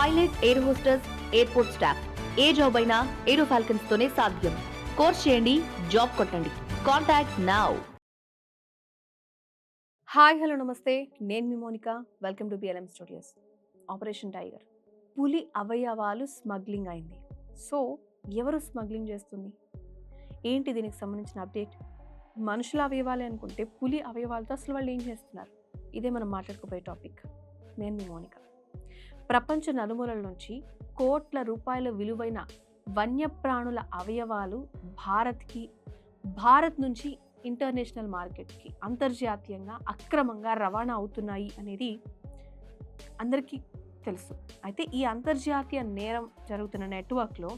Pilot air hostesses airport staff. ఏ job అయినా Aero falcons తోనే సాధ్యం. కోర్స్ చేయండి జాబ్ కొట్టండి. Contact now. Hi hello namaste. నేను మీ Monika. Welcome to BLM studios operation tiger. పులి అవయవాలు స్మగ్లింగ్ అయింది. సో ఎవరు స్మగ్లింగ్ చేస్తుంది? ఏంటి దీనికి సంబంధించిన అప్డేట్? మనుషుల అవయవాలే అనుకుంటే పులి అవయవాలతో అసలు వాళ్ళు ఏం చేస్తున్నారు? ఇదే మనం మాట్లాడుకోబోయే టాపిక్. నేను మీ మోనిక. ప్రపంచ నలుమూలల నుంచి కోట్ల రూపాయల విలువైన వన్యప్రాణుల అవయవాలు భారత్కి భారత్ నుంచి ఇంటర్నేషనల్ మార్కెట్కి అంతర్జాతీయంగా అక్రమంగా రవాణా అవుతున్నాయి అనేది అందరికీ తెలుసు. అయితే ఈ అంతర్జాతీయ నేరం జరుగుతున్న నెట్వర్క్లో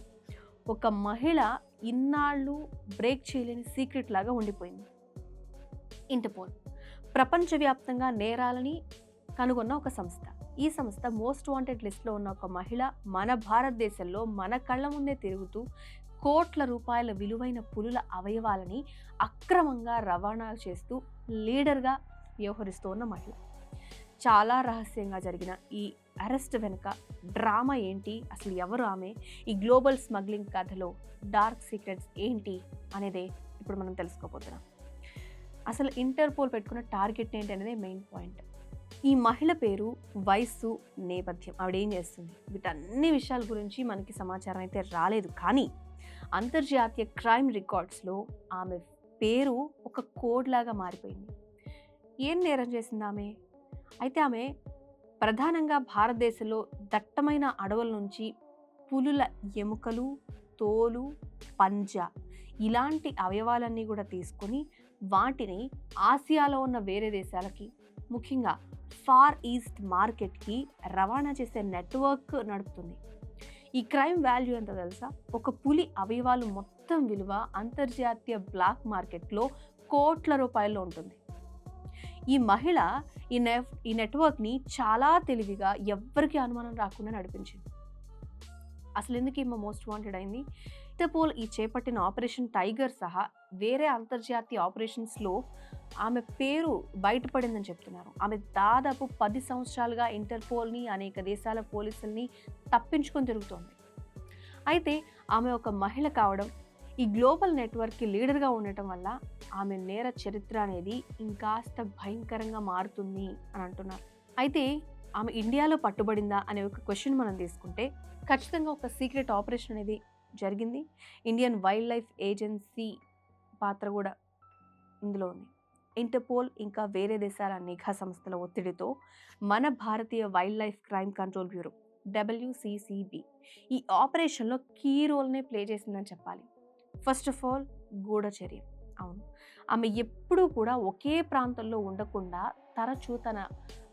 ఒక మహిళ ఇన్నాళ్ళు బ్రేక్ చేయలేని సీక్రెట్ లాగా ఉండిపోయింది. ఇంటర్పోల్. ప్రపంచవ్యాప్తంగా నేరాలని కనుగొన్న ఒక సంస్థ. ఈ సంస్థ మోస్ట్ వాంటెడ్ లిస్ట్లో ఉన్న ఒక మహిళ మన భారతదేశంలో మన కళ్ళ ముందే తిరుగుతూ కోట్ల రూపాయల విలువైన పులుల అవయవాలని అక్రమంగా రవాణా చేస్తూ లీడర్గా వ్యవహరిస్తూ ఉన్న మహిళ. చాలా రహస్యంగా జరిగిన ఈ అరెస్ట్ వెనుక డ్రామా ఏంటి? అసలు ఎవరు ఆమె? ఈ గ్లోబల్ స్మగ్లింగ్ కథలో డార్క్ సీక్రెట్స్ ఏంటి? అనేదే ఇప్పుడు మనం తెలుసుకోబోతున్నాం. అసలు ఇంటర్పోల్ పెట్టుకున్న టార్గెట్ ఏంటి? అనేది మెయిన్ పాయింట్. ఈ మహిళ పేరు వయస్సు నేపథ్యం. ఆవిడ ఏం చేస్తుంది? వీటన్ని విషయాల గురించి మనకి సమాచారం అయితే రాలేదు. కానీ అంతర్జాతీయ క్రైమ్ రికార్డ్స్లో ఆమె పేరు ఒక కోడ్ లాగా మారిపోయింది. ఏం నేరం చేసింది ఆమె? అయితే ఆమె ప్రధానంగా భారతదేశంలో దట్టమైన అడవుల నుంచి పులుల ఎముకలు తోలు పంజా ఇలాంటి అవయవాలన్నీ కూడా తీసుకొని వాటిని ఆసియాలో ఉన్న వేరే దేశాలకి ముఖ్యంగా ఫార్ ఈస్ట్ మార్కెట్కి రవాణా చేసే నెట్వర్క్ నడుపుతుంది. ఈ క్రైమ్ వాల్యూ ఎంత తెలుసా? ఒక పులి అవయవాలు మొత్తం విలువ అంతర్జాతీయ బ్లాక్ మార్కెట్లో కోట్ల రూపాయల్లో ఉంటుంది. ఈ మహిళ ఈ నె ఈ నెట్వర్క్ని చాలా తెలివిగా ఎవ్వరికీ అనుమానం రాకుండా నడిపించింది. అసలు ఎందుకు ఈమె మోస్ట్ వాంటెడ్ అయింది? ఇంటర్పోల్ ఈ చేపట్టిన ఆపరేషన్ టైగర్ సహా వేరే అంతర్జాతీయ ఆపరేషన్స్లో ఆమె పేరు బయటపడిందని చెప్తున్నారు. ఆమె దాదాపు పది సంవత్సరాలుగా ఇంటర్పోల్ని అనేక దేశాల పోలీసుల్ని తప్పించుకొని తిరుగుతోంది. అయితే ఆమె ఒక మహిళ కావడం ఈ గ్లోబల్ నెట్వర్క్కి లీడర్గా ఉండటం వల్ల ఆమె నేర చరిత్ర అనేది ఇంకాస్త భయంకరంగా మారుతుంది అని అంటున్నారు. అయితే ఆమె ఇండియాలో పట్టుబడిందా అనే ఒక క్వశ్చన్ మనం తీసుకుంటే ఖచ్చితంగా ఒక సీక్రెట్ ఆపరేషన్ అనేది జరిగింది. ఇండియన్ వైల్డ్ లైఫ్ ఏజెన్సీ పాత్ర కూడా ఇందులో ఉంది. ఇంటర్పోల్ ఇంకా వేరే దేశాల నిఘా సంస్థల ఒత్తిడితో మన భారతీయ wildlife crime control bureau WCCB ఈ ఆపరేషన్లో కీ రోల్నే ప్లే చేసిందని చెప్పాలి. ఫస్ట్ ఆఫ్ ఆల్ గూఢచర్య అవును. ఆమె ఎప్పుడూ కూడా ఒకే ప్రాంతంలో ఉండకుండా తరచూ తన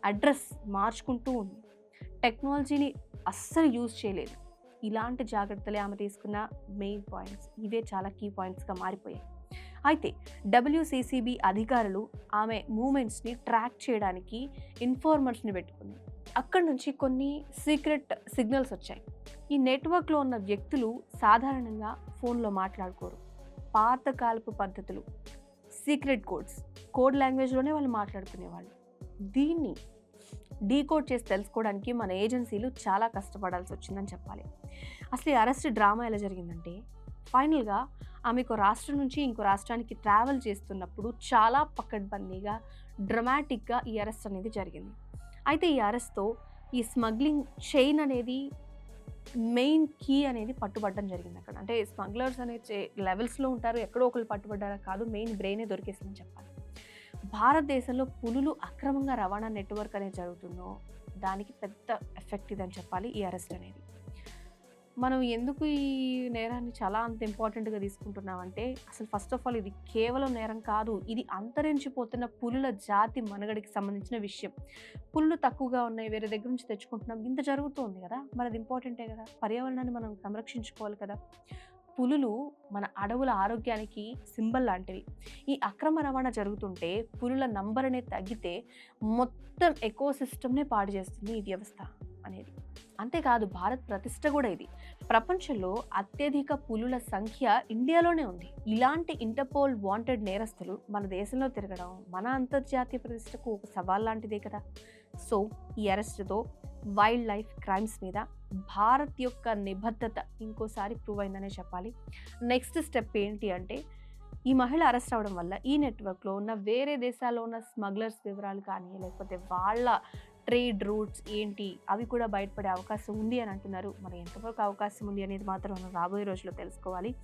అడ్రస్ మార్చుకుంటూ ఉంది. టెక్నాలజీని అస్సలు యూజ్ చేయలేదు. ఇలాంటి జాగ్రత్తలే ఆమె తీసుకున్న మెయిన్ పాయింట్స్. ఇవే చాలా కీ పాయింట్స్గా మారిపోయాయి. అయితే డబ్ల్యూసీసీబీ అధికారులు ఆమె మూమెంట్స్ని ట్రాక్ చేయడానికి ఇన్ఫార్మర్స్ని పెట్టుకుంది. అక్కడ నుంచి కొన్ని సీక్రెట్ సిగ్నల్స్ వచ్చాయి. ఈ నెట్వర్క్లో ఉన్న వ్యక్తులు సాధారణంగా ఫోన్లో మాట్లాడుకోరు. పాతకాలపు పద్ధతులు సీక్రెట్ కోడ్స్ కోడ్ లాంగ్వేజ్లోనే వాళ్ళు మాట్లాడుకునేవాళ్ళు. దీన్ని డీకోడ్ చేసి తెలుసుకోవడానికి మన ఏజెన్సీలు చాలా కష్టపడాల్సి వచ్చిందని చెప్పాలి. అసలు ఈ అరెస్ట్ డ్రామా ఎలా జరిగిందంటే ఫైనల్గా ఆమెకు రాష్ట్రం నుంచి ఇంకో రాష్ట్రానికి ట్రావెల్ చేస్తున్నప్పుడు చాలా పక్కడ్బందీగా డ్రమాటిక్గా ఈ అరెస్ట్ అనేది జరిగింది. అయితే ఈ అరెస్ట్తో ఈ స్మగ్లింగ్ చైన్ అనేది మెయిన్ కీ అనేది పట్టుబడడం జరిగింది అక్కడ. అంటే స్మగ్లర్స్ అనే లెవెల్స్లో ఉంటారు ఎక్కడో ఒకరు పట్టుబడ్డారా కాదు మెయిన్ బ్రెయినే దొరికేసిందని చెప్పాలి. భారతదేశంలో పులులు అక్రమంగా రవాణా నెట్వర్క్ అనేది జరుగుతుందో దానికి పెద్ద ఎఫెక్ట్ ఇదని చెప్పాలి ఈ అరెస్ట్ అనేది. మనం ఎందుకు ఈ నేరాన్ని చాలా అంత ఇంపార్టెంట్గా తీసుకుంటున్నామంటే అసలు ఫస్ట్ ఆఫ్ ఆల్ ఇది కేవలం నేరం కాదు ఇది అంతరించిపోతున్న పులుల జాతి మనుగడికి సంబంధించిన విషయం. పులులు తక్కువగా ఉన్నాయి వేరే దగ్గర నుంచి తెచ్చుకుంటున్నాం ఇంత జరుగుతుంది కదా మరి అది ఇంపార్టెంటే కదా పర్యావరణాన్ని మనం సంరక్షించుకోవాలి కదా. పులులు మన అడవుల ఆరోగ్యానికి సింబల్ లాంటివి. ఈ అక్రమ రవాణా జరుగుతుంటే పులుల నంబర్ అనేది తగ్గితే మొత్తం ఎకో సిస్టమ్నే పాడు చేస్తుంది ఈ వ్యవస్థ అనేది. అంతేకాదు భారత్ ప్రతిష్ట కూడా ఇది. ప్రపంచంలో అత్యధిక పులుల సంఖ్య ఇండియాలోనే ఉంది. ఇలాంటి ఇంటర్పోల్ వాంటెడ్ నేరస్తులు మన దేశంలో తిరగడం మన అంతర్జాతీయ ప్రతిష్టకు ఒక సవాల్ లాంటిదే కదా. సో ఈ అరెస్ట్తో వైల్డ్ లైఫ్ క్రైమ్స్ మీద భారత్ యొక్క నిబద్ధత ఇంకోసారి ప్రూవ్ అయిందనే చెప్పాలి. నెక్స్ట్ స్టెప్ ఏంటి అంటే ఈ మహిళ అరెస్ట్ అవ్వడం వల్ల ఈ నెట్వర్క్లో ఉన్న వేరే దేశాల్లో ఉన్న స్మగ్లర్స్ వివరాలు కానీ లేకపోతే వాళ్ళ ట్రేడ్ రూట్స్ ఏంటి అవి కూడా బయటపడే అవకాశం ఉంది అని అంటున్నారు. మరి ఎంతవరకు అవకాశం ఉంది అనేది మాత్రం మనం రాబోయే రోజుల్లో తెలుసుకోవాలి.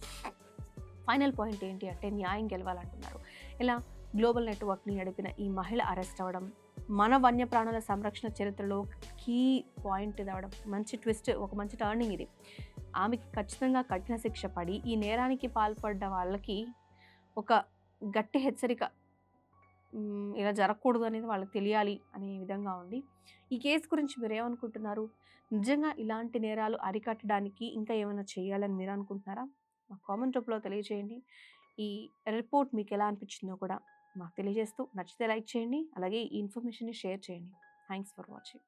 ఫైనల్ పాయింట్ ఏంటి అంటే న్యాయం గెలవాలంటున్నారు. ఇలా గ్లోబల్ నెట్వర్క్ని నడిపిన ఈ మహిళ అరెస్ట్ అవ్వడం మన వన్యప్రాణుల సంరక్షణ చరిత్రలో కీ పాయింట్ ఇది మంచి ట్విస్ట్ ఒక మంచి టర్నింగ్ ఇది. ఆమెకి ఖచ్చితంగా కఠిన శిక్ష పడి ఈ నేరానికి పాల్పడ్డ వాళ్ళకి ఒక గట్టి హెచ్చరిక ఇలా జరగకూడదు అనేది వాళ్ళకి తెలియాలి అనే విధంగా ఉంది. ఈ కేసు గురించి మీరు ఏమనుకుంటున్నారు? నిజంగా ఇలాంటి నేరాలు అరికట్టడానికి ఇంకా ఏమైనా చేయాలని మీరు అనుకుంటున్నారా? మా కామెంట్ రూపంలో తెలియజేయండి. ఈ రిపోర్ట్ మీకు ఎలా అనిపించిందో కూడా మాకు తెలియజేస్తూ నచ్చితే లైక్ చేయండి అలాగే ఈ ఇన్ఫర్మేషన్ని షేర్ చేయండి. Thanks for watching.